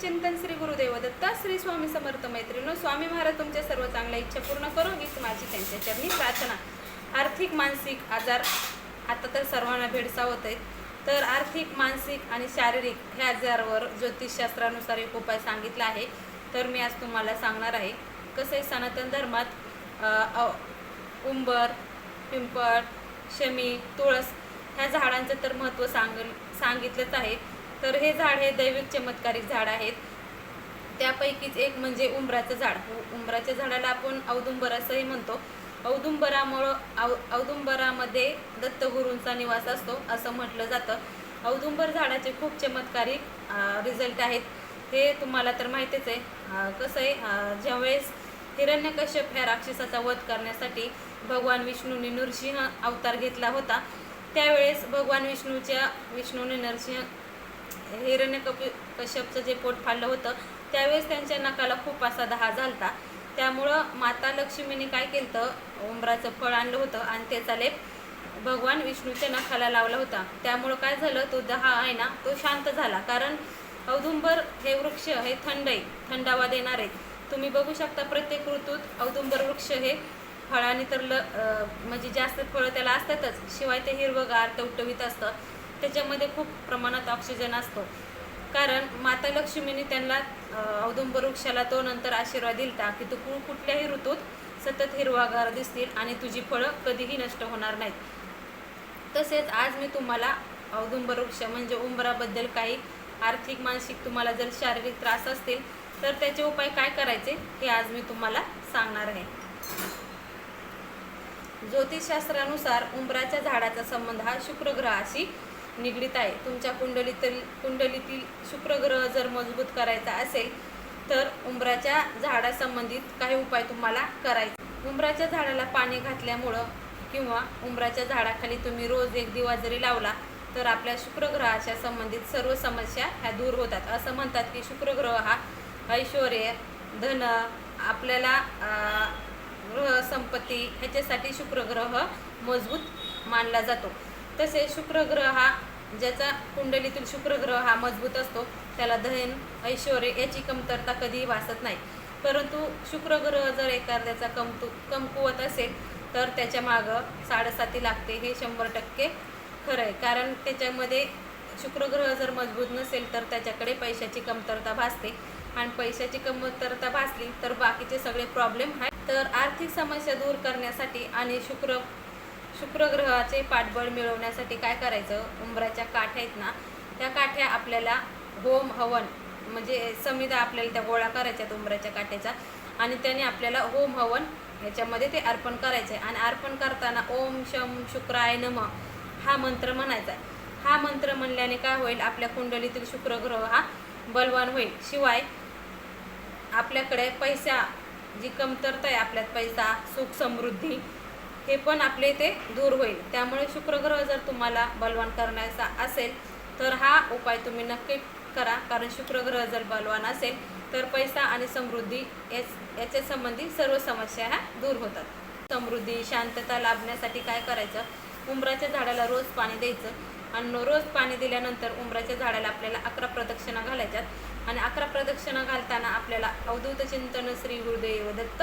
चिंतन श्री गुरुदेव दत्ता श्री स्वामी समर्थ मैत्रिणी स्वामी महाराज तुमच्या सर्व चांगल्या इच्छा पूर्ण करो हीच माझी त्यांच्या चरणी प्रार्थना. आर्थिक मानसिक आजार आता तर सर्वांना भेडसावत आहेत. तर आर्थिक मानसिक आणि शारीरिक ह्या आजारावर ज्योतिषशास्त्रानुसार एक उपाय सांगितला आहे. तर मी आज तुम्हाला सांगणार आहे कसं आहे सनातन धर्मात उंबर पिंपळ शमी तुळस ह्या झाडांचं तर महत्त्व सांग सांगितलंच आहे. तर हे झाड हे दैविक चमत्कारिक झाड आहेत. त्यापैकीच एक म्हणजे उंबराचं झाड. उंबराच्या झाडाला आपण औदुंबर असंही म्हणतो. औदुंबरामुळं औ औदुंबरामध्ये दत्तगुरूंचा निवास असतो असं म्हटलं जातं. औदुंबर झाडाचे खूप चमत्कारिक रिझल्ट आहेत. हे तुम्हाला तर माहितीच आहे. कसं आहे? ज्यावेळेस हिरण्यकश्यप ह्या राक्षसाचा वध करण्यासाठी भगवान विष्णूने नृसिंह अवतार घेतला होता त्यावेळेस भगवान विष्णूच्या विष्णूने नरसिंह हिरण्य कश्यपचं जे पोट फाडलं होतं त्यावेळेस त्यांच्या नकाला खूप असा दहा झालता. त्यामुळं माता लक्ष्मीने काय केलं तर उंबराचं फळ आणलं होतं आणि त्याचा लेप भगवान विष्णूच्या नखाला लावला होता. त्यामुळं काय झालं तो दहा आहे ना तो शांत झाला. कारण औदुंबर हे वृक्ष हे थंड आहे थंडावा देणार आहे. तुम्ही बघू शकता प्रत्येक ऋतूत औदुंबर वृक्ष हे फळाने तर ल म्हणजे जास्त फळं त्याला असतातच. शिवाय ते हिरवगार टवटवीत असतं. त्याच्यामध्ये खूप प्रमाणात ऑक्सिजन असतो. कारण माता लक्ष्मीने त्यांना औदुंब वृक्षाला तो नंतर आशीर्वाद दिलता की तू कुठल्याही ऋतूत सतत हिरवागार दिसतील आणि तुझी फळं कधीही नष्ट होणार नाहीत. तसेच आज मी तुम्हाला औदुंब वृक्ष म्हणजे उंबराबद्दल काही आर्थिक मानसिक तुम्हाला जर शारीरिक त्रास असतील तर त्याचे उपाय काय करायचे हे आज मी तुम्हाला सांगणार आहे. ज्योतिषशास्त्रानुसार उंबराच्या झाडाचा संबंध हा शुक्रग्रहाशी निगडीत आहे. तुमच्या कुंडलीतील कुंडलीतील शुक्रग्रह जर मजबूत करायचा असेल तर उंबराच्या झाडासंबंधित काही उपाय तुम्हाला करायचे. उंबराच्या झाडाला पाणी घातल्यामुळं किंवा उंबराच्या झाडाखाली तुम्ही रोज एक दिवा जरी लावला तर आपल्या शुक्रग्रहाच्या संबंधित सर्व समस्या ह्या दूर होतात. असं म्हणतात की शुक्रग्रह हा ऐश्वर धन आपल्याला ग्रहसंपत्ती ग्रह संपत्ती ह्याच्यासाठी शुक्रग्रह मजबूत मानला जातो. तसेच शुक्रग्रह हा ज्याचा कुंडलीतील शुक्रग्रह हा मजबूत असतो त्याला धन ऐश्वर याची कमतरता कधीही भासत नाही. परंतु शुक्रग्रह जर एखाद्याचा कमतु कमकुवत असेल तर त्याच्या मागं साडेसाती लागते हे शंभर टक्के खरं आहे. कारण त्याच्यामध्ये शुक्रग्रह जर मजबूत नसेल तर त्याच्याकडे पैशाची कमतरता भासते. आणि पैशाची कमतरता भासली तर बाकीचे सगळे प्रॉब्लेम आहेत. तर आर्थिक समस्या दूर करण्यासाठी आणि शुक्र शुक्रग्रहाचे पाठबळ मिळवण्यासाठी काय करायचं? उंबराच्या काठ्या आहेत ना त्या काठ्या आपल्याला होम हवन म्हणजे समिधा आपल्याला त्या गोळा करायच्या उंबराच्या काठ्याचा आणि त्याने आपल्याला होम हवन ह्याच्यामध्ये ते अर्पण करायचं आहे आणि अर्पण करताना ओम शम शुक्राय नम हा मंत्र म्हणायचा हा मंत्र म्हणल्याने काय होईल? आपल्या कुंडलीतील शुक्रग्रह हा बलवान होईल. शिवाय आपल्याकडे पैसा जी कमतरता आहे आपल्यात पैसा सुख समृद्धी हे पण आपले ते दूर होईल. त्यामुळे शुक्रग्रह जर तुम्हाला बलवान करण्याचा असेल तर हा उपाय तुम्ही नक्की करा. कारण शुक्रग्रह जर बलवान असेल तर पैसा आणि समृद्धी याच याच्या संबंधी सर्व समस्या ह्या दूर होतात. समृद्धी शांतता लाभण्यासाठी काय करायचं? उंबराच्या झाडाला रोज पाणी द्यायचं आणि रोज पाणी दिल्यानंतर उंबराच्या झाडाला आपल्याला अकरा प्रदक्षिणा घालायच्यात. आणि अकरा प्रदक्षिणा घालताना आपल्याला अवधूत चिंतन श्री गुरुदेव दत्त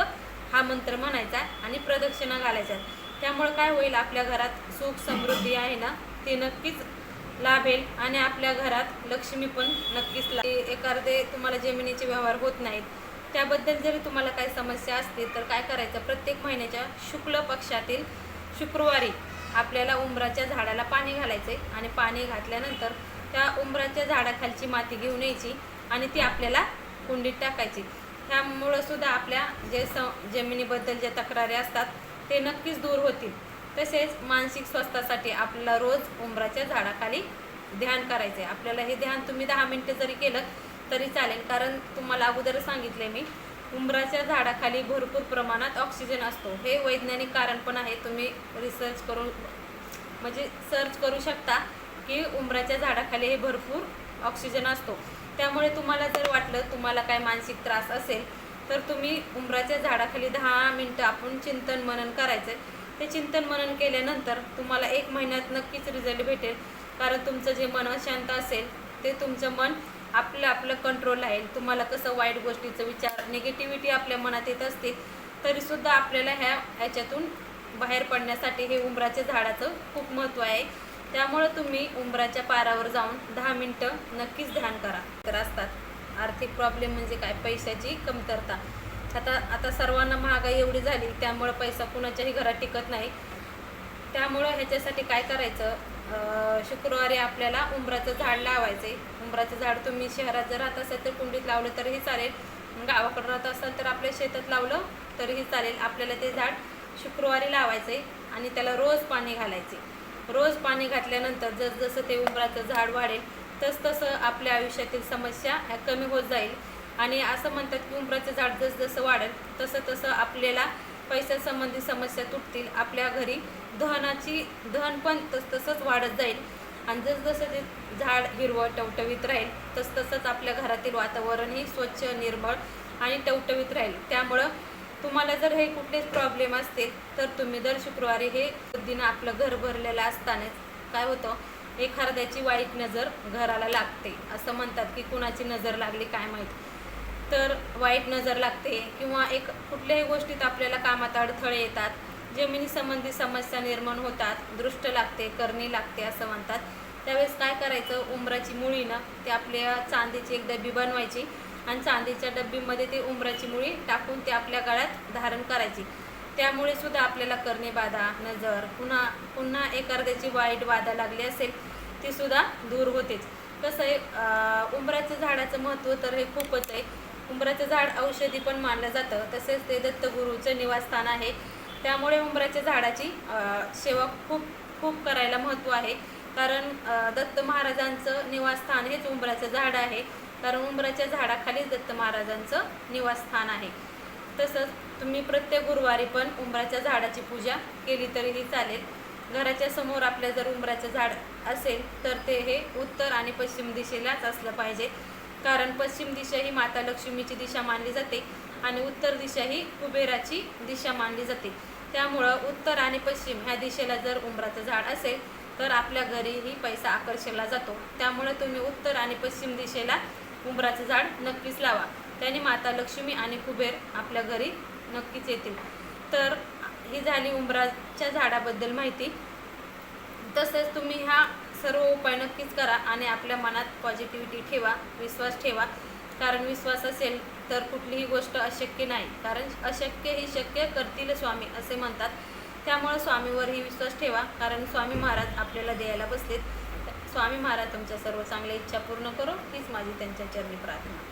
हा मंत्र म्हणायचा आणि प्रदक्षिणा घालायच्या त्यामुळे काय होईल आपल्या घरात सुख समृद्धी आहे ना ती नक्कीच लाभेल आणि आपल्या घरात लक्ष्मी पण नक्कीच ला एखादे तुम्हाला जमिनीचे व्यवहार होत नाहीत. त्याबद्दल जरी तुम्हाला काही समस्या असतील तर काय करायचं? प्रत्येक महिन्याच्या शुक्ल पक्षातील शुक्रवारी आपल्याला उंबराच्या झाडाला पाणी घालायचे आणि पाणी घातल्यानंतर त्या उंबराच्या झाडाखालची माती घेऊन यायची आणि ती आपल्याला कुंडीत टाकायची. ह्यामुळं सुद्धा आपल्या जे स जमिनीबद्दल ज्या तक्रारी असतात ते नक्कीच दूर होतील. तसेच मानसिक स्वास्थ्यासाठी आपल्याला रोज उंबराच्या झाडाखाली ध्यान करायचे आपल्याला हे ध्यान तुम्ही दहा मिनटं जरी केलं तरी चालेल. कारण तुम्हाला अगोदर सांगितले मी उंबराच्या झाडाखाली भरपूर प्रमाणात ऑक्सिजन असतो. हे वैज्ञानिक कारण पण आहे. तुम्ही रिसर्च करून म्हणजे सर्च करू शकता की उंबराच्या झाडाखाली हे भरपूर ऑक्सिजन असतो. त्यामुळे तुम्हाला जर वाटलं तुम्हाला काय मानसिक त्रास असेल तर तुम्ही उंबराच्या झाडाखाली दहा मिनटं आपण चिंतन मनन करायचं ते चिंतन मनन केल्यानंतर तुम्हाला एक महिन्यात नक्कीच रिझल्ट भेटेल. कारण तुमचं जे मन अशांत असेल ते तुमचं मन आपलं आपलं कंट्रोल राहील तुम्हाला कसं वाईट गोष्टीचं विचार निगेटिव्हिटी आपल्या मनात येत असते तरीसुद्धा आपल्याला ह्या ह्याच्यातून बाहेर पडण्यासाठी हे उंबराच्या झाडाचं खूप महत्त्व आहे. त्यामुळं तुम्ही उंबराच्या पारावर जाऊन दहा मिनटं नक्कीच ध्यान करा. तर असतात. आर्थिक प्रॉब्लेम म्हणजे काय? पैशाची कमतरता. आता आता सर्वांना महागाई एवढी झाली त्यामुळं पैसा कुणाच्याही घरात टिकत नाही. त्यामुळं ह्याच्यासाठी काय करायचं? शुक्रवारी आपल्याला उंबराचं झाड लावायचं आहे उंबराचं झाड तुम्ही शहरात जर राहत असाल तर कुंडीत लावलं तरीही चालेल. गावाकडं राहत असाल तर आपल्या शेतात लावलं तरीही चालेल. आपल्याला ते झाड शुक्रवारी लावायचं आहे आणि त्याला रोज पाणी घालायचे रोज पाणी घातल्यानंतर जसजसं ते उंबराचं झाड वाढेल तसतसं आपल्या आयुष्यातील समस्या ह्या कमी होत जाईल. आणि असं म्हणतात की उंबराचं झाड जसजसं वाढेल तसं तसं आपल्याला पैशासंबंधी समस्या तुटतील. आपल्या घरी धनाची धन पण तसतसंच वाढत जाईल. आणि जसजसं ते झाड हिरवं टवटवीत राहील तसतसंच आपल्या घरातील वातावरणही स्वच्छ निर्मळ आणि टवटवीत राहील. त्यामुळं तुम्हाला जर हे कुठलेच प्रॉब्लेम असतील तर तुम्ही दर शुक्रवारी हे दिन आपलं घर भरलेलं असतानाच काय होतं? एखाद्याची वाईट नजर घराला लागते. असं म्हणतात की कुणाची नजर लागली काय माहीत. तर वाईट नजर लागते किंवा एक कुठल्याही गोष्टीत आपल्याला कामात अडथळे येतात. जमिनीसंबंधी समस्या निर्माण होतात दृष्ट लागते करणी लागते असं म्हणतात. त्यावेळेस काय करायचं? उंबराची मुळी ना ते आपल्या चांदीची एक डबी बनवायची आणि चांदीच्या डब्बीमध्ये ते उमराची मुळी टाकून ते आपल्या गळ्यात धारण करायची. त्यामुळे सुद्धा आपल्याला करणे बाधा नजर पुन्हा पुन्हा एखाद्याची वाईट बाधा लागली असेल ती सुद्धा दूर होतेच. कसं आहे उंबराचं उंबराच्या झाडाचं महत्त्व तर हे खूपच आहे. उंबराचं झाड औषधी पण मानलं जातं तसेच ते दत्तगुरूचं निवासस्थान आहे. त्यामुळे उंबराच्या झाडाची सेवा खूप खूप करायला महत्त्व आहे. कारण दत्त महाराजांचं निवासस्थान हेच उंबराचं झाड आहे. कारण उंबराच्या झाडाखालीच दत्त महाराजांचं निवासस्थान आहे. तसंच तुम्ही प्रत्येक गुरुवारी पण उंबराच्या झाडाची पूजा केली तरीही चालेल. घराच्या समोर आपल्या जर उंबराचं झाड असेल तर ते हे उत्तर आणि पश्चिम दिशेलाच असलं पाहिजे. कारण पश्चिम दिशा ही माता लक्ष्मीची दिशा मानली जाते आणि उत्तर दिशा ही कुबेराची दिशा मानली जाते. त्यामुळं उत्तर आणि पश्चिम ह्या दिशेला जर उंबराचं झाड असेल तर आपल्या घरीही पैसा आकर्षला जातो. त्यामुळे तुम्ही उत्तर आणि पश्चिम दिशेला उंबराचं झाड नक्कीच लावा. त्याने माता लक्ष्मी आणि कुबेर आपल्या घरी नक्कीच येतील. तर ही झाली उंबराच्या झाडाबद्दल माहिती. तसेच तुम्ही हा सर्व उपाय नक्कीच करा आणि आपल्या मनात पॉझिटिव्हिटी ठेवा विश्वास ठेवा. कारण विश्वास असेल तर कुठलीही गोष्ट अशक्य नाही. कारण अशक्य ही शक्य करतील स्वामी असे म्हणतात. त्यामुळे स्वामीवरही विश्वास ठेवा. कारण स्वामी महाराज आपल्याला द्यायला बसलेत. स्वामी महाराज तुमच्या सर्व चांगल्या इच्छा पूर्ण करो हीच माझी त्यांच्या चरणी प्रार्थना.